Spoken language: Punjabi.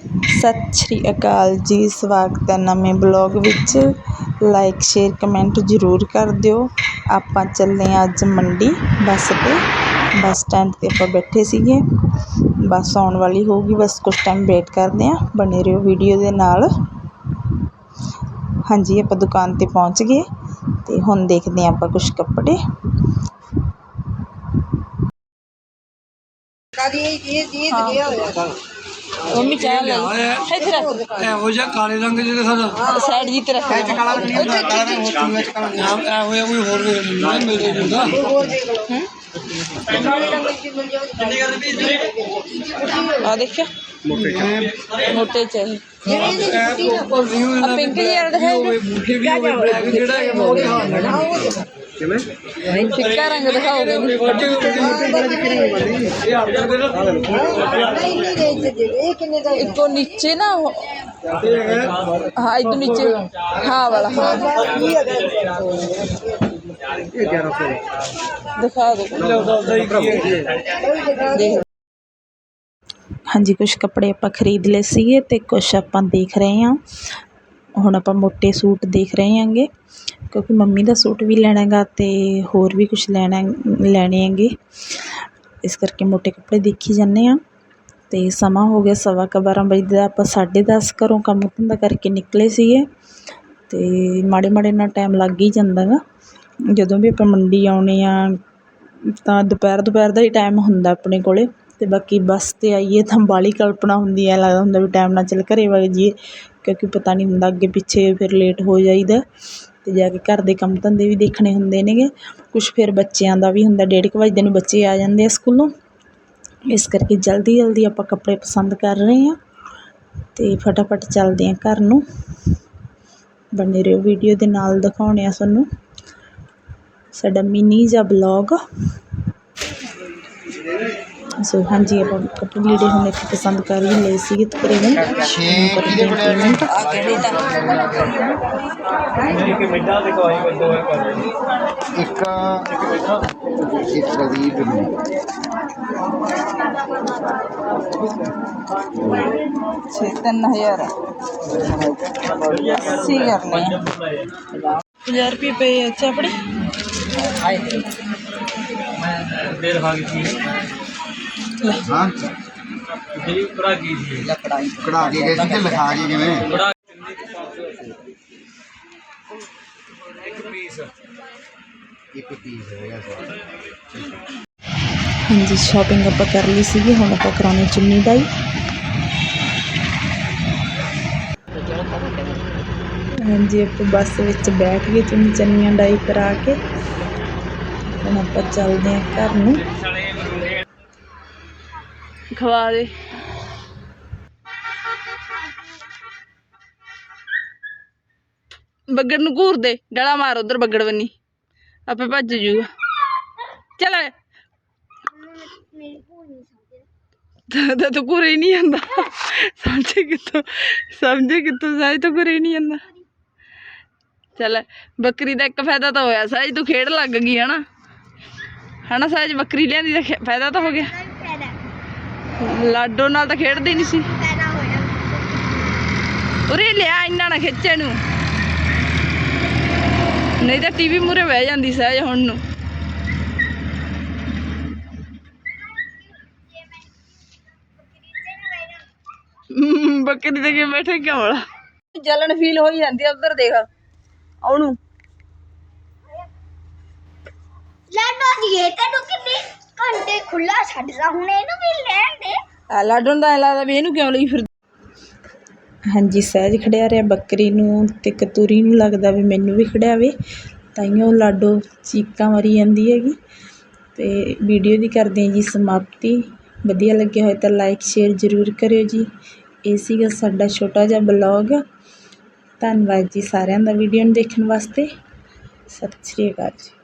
ਸਤਿ ਸ਼੍ਰੀ ਅਕਾਲ ਜੀ, ਸਵਾਗਤ ਹੈ ਨਵੇਂ ਬਲੌਗ ਵਿੱਚ। ਲਾਈਕ ਸ਼ੇਅਰ ਕਮੈਂਟ ਜ਼ਰੂਰ ਕਰ ਦਿਓ। ਆਪਾਂ ਚੱਲੇ ਹਾਂ ਅੱਜ ਮੰਡੀ ਬੱਸ 'ਤੇ। ਬੱਸ ਸਟੈਂਡ 'ਤੇ ਆਪਾਂ ਬੈਠੇ ਸੀਗੇ। ਬੱਸ ਆਉਣ ਵਾਲੀ ਹੋਊਗੀ, ਬਸ ਕੁਛ ਟਾਈਮ ਵੇਟ ਕਰਦੇ ਹਾਂ, ਬਣੇ ਰਹੋ ਵੀਡੀਓ ਦੇ ਨਾਲ। ਹਾਂਜੀ, ਆਪਾਂ ਦੁਕਾਨ 'ਤੇ ਪਹੁੰਚ ਗਏ ਅਤੇ ਹੁਣ ਦੇਖਦੇ ਹਾਂ ਆਪਾਂ ਕੁਛ ਕੱਪੜੇ। ਕਾਦੀ ਇਹ ਇਹ ਇਹ ਹੋਇਆ। ਮੰਮੀ ਚਾਹ ਲੈ ਇੱਧਰ। ਇਹੋ ਜਿਹਾ ਕਾਲੇ ਰੰਗ ਜਿਹਦੇ ਸਾਡਾ ਸਾਈਡ ਜੀ ਤੇ ਰੱਖ ਕਾਲਾ ਨਹੀਂ ਹੁੰਦਾ ਕਾਲਾ ਨਹੀਂ ਹੁੰਦਾ ਕਾਲਾ ਨਹੀਂ ਇਹੋ ਜਿਹਾ ਕੋਈ ਹੋਰ ਨਹੀਂ ਮੇਰੇ ਜਿੰਦਾ ਆ ਦੇਖਿਆ ਮੋਟੇ ਚਾਹੀ ਜਿਹੜੀ ਇਹਦੀ ਜੁੱਤੀ ਪਿੰਕ ਜਿਹਾ ਦਿਖਾਈ ਬੂਠੇ ਵੀ ਹੋਵੇ ਬਲੈਕ ਜਿਹੜਾ ਹੈ ਮੋੜੇ ਕਿਵੇਂ ਫਿੱਕਾ ਰੰਗ ਦਿਖਾਓਗੇ। ਵੱਡੇ ਇਹ ਆਰਡਰ ਦੇ ਨਾ ਨਹੀਂ ਨਹੀਂ ਰੇਂਜ ਦੇ ਇਹ ਕਿੰਨੇ ਦਾ ਇੱਕੋ ਨੀਚੇ ਨਾ ਉਹ- ਹਾਂ ਇਦੋਂ ਨੀਚੇ। ਹਾਂ, ਵਾਲਾ, ਹਾਂ। ਹਾਂਜੀ ਕੁਝ ਕੱਪੜੇ ਆਪਾਂ ਖਰੀਦ ਲਏ ਸੀਗੇ ਤੇ ਕੁਝ ਆਪਾਂ ਦੇਖ ਰਹੇ ਹਾਂ। ਹੁਣ ਆਪਾਂ ਮੋਟੇ ਸੂਟ ਦੇਖ ਰਹੇ ਹਾਂਗੇ, ਕਿਉਂਕਿ ਮੰਮੀ ਦਾ ਸੂਟ ਵੀ ਲੈਣਾ ਹੈਗਾ ਤੇ ਹੋਰ ਵੀ ਕੁਝ ਲੈਣਾ ਲੈਣੇ ਹੈਗੇ। ਇਸ ਕਰਕੇ ਮੋਟੇ ਕੱਪੜੇ ਦੇਖੀ ਜਾਂਦੇ ਆ ਤੇ ਸਮਾਂ ਹੋ ਗਿਆ ਸਵਾ ਕ 12 ਵਜੇ ਦਾ, ਆਪਾਂ 10:30 ਘਰੋਂ ਕੰਮ ਧੰਦਾ ਕਰਕੇ ਨਿਕਲੇ ਸੀਗੇ। ਤੇ ਮਾੜੇ ਮਾੜੇ ਨਾਲ ਟਾਈਮ ਲੱਗ ਹੀ ਜਾਂਦਾਗਾ ਜਦੋਂ ਵੀ ਆਪਾਂ ਮੰਡੀ ਆਉਣੇ ਹਾਂ ਤਾਂ ਦੁਪਹਿਰ ਦੁਪਹਿਰ ਦਾ ਹੀ ਟਾਈਮ ਹੁੰਦਾ ਆਪਣੇ ਕੋਲ ਅਤੇ ਬਾਕੀ ਬੱਸ 'ਤੇ ਆਈਏ ਤਾਂ ਬਾਹਲੀ ਕਲਪਨਾ ਹੁੰਦੀ ਹੈ ਲੱਗਦਾ ਹੁੰਦਾ ਵੀ ਟਾਈਮ ਨਾਲ ਚੱਲ ਘਰ ਵਗ ਜਾਈਏ ਕਿਉਂਕਿ ਪਤਾ ਨਹੀਂ ਹੁੰਦਾ ਅੱਗੇ ਪਿੱਛੇ ਫਿਰ ਲੇਟ ਹੋ ਜਾਈਦਾ ਅਤੇ ਜਾ ਕੇ ਘਰ ਦੇ ਕੰਮ ਧੰਦੇ ਵੀ ਦੇਖਣੇ ਹੁੰਦੇ ਨੇਗੇ। ਕੁਛ ਫਿਰ ਬੱਚਿਆਂ ਦਾ ਵੀ ਹੁੰਦਾ, ਡੇਢ ਕੁ ਵਜੇ ਨੂੰ ਬੱਚੇ ਆ ਜਾਂਦੇ ਆ ਸਕੂਲੋਂ। ਇਸ ਕਰਕੇ ਜਲਦੀ ਜਲਦੀ ਆਪਾਂ ਕੱਪੜੇ ਪਸੰਦ ਕਰ ਰਹੇ ਹਾਂ ਅਤੇ ਫਟਾਫਟ ਚੱਲਦੇ ਹਾਂ ਘਰ ਨੂੰ। ਬਣੇ ਰਹੋ ਵੀਡੀਓ ਦੇ ਨਾਲ ਦਿਖਾਉਣੇ ਆ ਤੁਹਾਨੂੰ। ਸਾਡਾ ਮਿਨੀ ਜਿਹਾ ਬਲੌਗ ਸੋ ਹਾਂਜੀ ਆਪਾਂ ਕੱਪੜੇ ਲੀੜੇ ਹੁਣ ਇੱਕ ਪਸੰਦ ਕਰ ਹੀ ਲਏ ਸੀਗੇ ਤਕਰੀਬਨ ਇੱਕ ਇੱਕ ਪ੍ਰਦੀਪ ਨੂੰ। ਛੇ ਤਿੰਨ ਹਜ਼ਾਰ। ਅੱਸੀ ਕਰਨੇ ਆ। 50 ਰੁਪਏ ਪਏ ਅੱਛਾ ਆਪਣੇ। ਹਾਂ। ਜਿਹੜੀ ਭਰਾ ਕੀ ਸੀ ਕਢਾ ਕੇ। ਗਏ ਸੀ ਕਿ ਲਿਖਾ ਕੇ ਕਿਵੇਂ? ਇੱਕ ਪੀਸ ਇੱਕ ਪੀਸ ਹੈਗਾ ਸਰ ਹਾਂਜੀ ਸ਼ਾਪਿੰਗ ਆਪਾਂ ਕਰ ਲਈ ਸੀਗੀ ਹੁਣ ਆਪਾਂ ਕਰਾਉਣੀ ਚੁੰਨੀ ਡਾਈ। ਹਾਂਜੀ, ਆਪਾਂ ਬੱਸ ਵਿੱਚ ਬੈਠ ਗਏ, ਚੁੰਨੀ ਚੰਨੀਆਂ ਡਾਈ ਕਰਾ ਕੇ। ਹੁਣ ਆਪਾਂ ਚੱਲਦੇ ਹਾਂ ਘਰ ਨੂੰ। ਖਵਾ ਦੇ। ਬੱਗੜ ਨੂੰ ਘੂਰ ਦੇ, ਡਲਾ ਮਾਰ ਉਧਰ ਬੱਗੜ ਬੰਨੀ। ਆਪੇ ਭੱਜ ਜੂਗਾ। ਚੱਲ ਤਾਂ ਤਾਂ ਤੂੰ ਘੂਰੇ ਨਹੀਂ ਜਾਂਦਾ। ਸਮਝੇ ਕਿੱਥੋਂ ਸਮਝੇ ਕਿੱਥੋਂ ਸਾਜ ਤਾਂ ਘੂਰੇ ਹੀ ਨਹੀਂ ਜਾਂਦਾ। ਚੱਲ, ਬੱਕਰੀ ਦਾ ਇੱਕ ਫਾਇਦਾ ਤਾਂ ਹੋਇਆ ਸਾਜ ਤੂੰ ਖੇਡ ਲੱਗ ਗਈ, ਹਨਾ? ਹਨਾ ਸਾਜ ਬੱਕਰੀ ਲਿਆਂਦੀ ਦਾ ਫਾਇਦਾ ਤਾਂ ਹੋ ਗਿਆ। ਲਾਡੋ ਨਾਲ ਤਾਂ ਖੇਡਦੀ ਨਹੀਂ ਸੀ। ਉਰੇ ਲਿਆ ਇੰਨਾ ਨਾ ਖਿੱਚੇ ਨੂੰ। ਨਹੀਂ ਤਾਂ ਟੀਵੀ ਮੂਰੇ ਬਹਿ ਜਾਂਦੀ ਸਹਿਜ ਹੁਣ ਨੂੰ। ਬੱਕਰੀ ਦੇ ਕੇ ਬੈਠੇ ਕਿਉਂ ਵਾਲਾ ਜਲਨ ਫੀਲ ਹੋਈ ਜਾਂਦੀ ਆ, ਉਧਰ ਦੇਖ। ਉਹਨੂੰ। ਲੈਣਾ ਦੀਏ ਤੈਨੂੰ ਕਿੰਨੇ ਘੰਟੇ ਖੁੱਲਾ ਛੱਡਦਾ ਹੁਣ? ਇਹਨੂੰ ਵੀ ਲੈਣ ਦੇ। ਆ ਲਾਡੋ ਨੂੰ ਤਾਂ ਐਂ ਲੱਗਦਾ ਵੀ ਇਹਨੂੰ ਕਿਉਂ ਲਈ ਫਿਰ ਹਾਂਜੀ ਸਹਿਜ ਖੜਿਆ ਰਿਹਾ ਬੱਕਰੀ ਨੂੰ ਤੇ ਕਤੂਰੀ ਨੂੰ ਲੱਗਦਾ ਵੀ ਮੈਨੂੰ ਵੀ ਖੜਿਆਵੇ। ਤਾਈਓ ਲਾਡੋ ਚੀਕਾਂ ਮਾਰੀ ਜਾਂਦੀ ਹੈਗੀ। ਤੇ ਵੀਡੀਓ ਦੀ ਕਰਦੇ ਹਾਂ ਜੀ ਸਮਾਪਤੀ। ਵਧੀਆ ਲੱਗਿਆ ਹੋਇਆ ਤਾਂ ਲਾਈਕ ਸ਼ੇਅਰ ਜ਼ਰੂਰ ਕਰਿਓ ਜੀ। ਇਹ ਸੀਗਾ ਸਾਡਾ ਛੋਟਾ ਜਿਹਾ ਬਲੌਗ ਧੰਨਵਾਦ ਜੀ ਸਾਰਿਆਂ ਦਾ ਵੀਡੀਓ ਨੂੰ ਦੇਖਣ ਵਾਸਤੇ। ਸਤਿ ਸ਼੍ਰੀ ਅਕਾਲ ਜੀ।